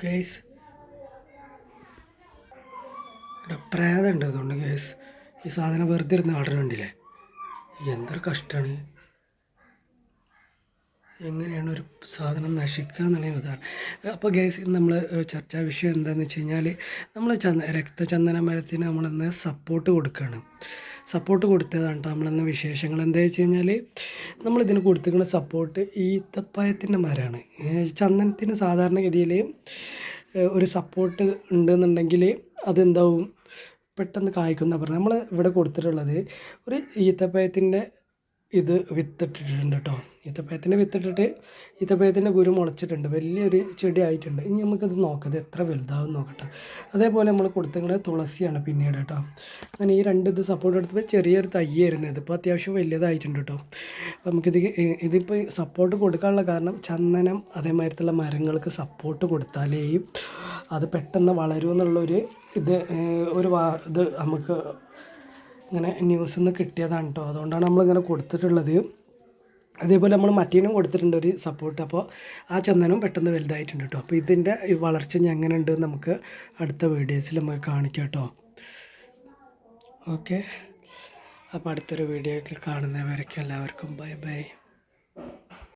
Guys ഇവിടെ പ്രേതമുണ്ട് അതുകൊണ്ട് guys ഈ സാധനം വെറുതെ ഇരുന്ന് ആടണുണ്ടല്ലേ എന്തൊരു കഷ്ടമാണ് എങ്ങനെയാണ് ഒരു സാധനം നശിക്കുക എന്നുള്ള ഉദാഹരണം. അപ്പോൾ ഗേസ് നമ്മൾ ചർച്ചാ വിഷയം എന്താണെന്ന് വെച്ച് കഴിഞ്ഞാൽ നമ്മൾ ചന്ദ രക്തചന്ദന മരത്തിന് നമ്മളിന്ന് സപ്പോർട്ട് കൊടുക്കുകയാണ് സപ്പോർട്ട് കൊടുത്തതാണ് കേട്ടോ നമ്മളെന്ന വിശേഷങ്ങൾ. എന്താ വെച്ച് കഴിഞ്ഞാൽ നമ്മളിതിന് കൊടുത്തിരിക്കുന്ന സപ്പോർട്ട് ഈ തപ്പായത്തിന്റെ മരമാണ്. ചന്ദനത്തിന് സാധാരണഗതിയിൽ ഒരു സപ്പോർട്ട് ഉണ്ടെന്നുണ്ടെങ്കിൽ അതെന്താവും? പെട്ടെന്ന് കായ്ക്കുന്ന പറഞ്ഞാൽ നമ്മൾ ഇവിടെ കൊടുത്തിട്ടുള്ളത് ഒരു ഈത്തപ്പഴത്തിന്റെ ഇത് വിത്തിട്ടിട്ടുണ്ട് കേട്ടോ ഈത്തപ്പഴത്തിന്റെ വിത്തിട്ടിട്ട് ഈത്തപ്പഴത്തിന്റെ കുരു മുളച്ചിട്ടുണ്ട്. വലിയൊരു ചെടി ആയിട്ടുണ്ട് ഇനി നമുക്കത് നോക്കാം. ഇത് എത്ര വലുതാവും നോക്കട്ടെ. അതേപോലെ നമ്മൾ കൊടുത്തിരിക്കുന്നത് തുളസിയാണ് പിന്നീട് കേട്ടോ അങ്ങനെ ഈ രണ്ട് ഇത് സപ്പോർട്ട് എടുത്തപ്പോൾ ചെറിയൊരു തയ്യായിരുന്നു ഇതിപ്പോൾ അത്യാവശ്യം വലിയതായിട്ടുണ്ട് കേട്ടോ നമുക്കിത് ഇതിപ്പോൾ സപ്പോർട്ട് കൊടുക്കാനുള്ള കാരണം ചന്ദനം അതേമാതിരത്തുള്ള മരങ്ങൾക്ക് സപ്പോർട്ട് കൊടുത്താലേ അത് പെട്ടെന്ന് വളരുമെന്നുള്ളൊരു ഇത് ഒരു ഇത് നമുക്ക് ഇങ്ങനെ ന്യൂസിൽ നിന്ന് കിട്ടിയതാണ് കേട്ടോ അതുകൊണ്ടാണ് നമ്മളിങ്ങനെ കൊടുത്തിട്ടുള്ളത്. അതേപോലെ നമ്മൾ മറ്റേനും കൊടുത്തിട്ടുണ്ട് ഒരു സപ്പോർട്ട് അപ്പോൾ ആ ചന്ദനം പെട്ടെന്ന് വലുതായിട്ടുണ്ട് കേട്ടോ അപ്പോൾ ഇതിന്റെ വളർച്ച എങ്ങനെ ഉണ്ട് നമുക്ക് അടുത്ത വീഡിയോസിൽ നമുക്ക് കാണിക്കാം കേട്ടോ ഓക്കെ അപ്പോൾ അടുത്തൊരു വീഡിയോയിൽ കാണുന്നവരൊക്കെ എല്ലാവർക്കും ബൈ ബൈ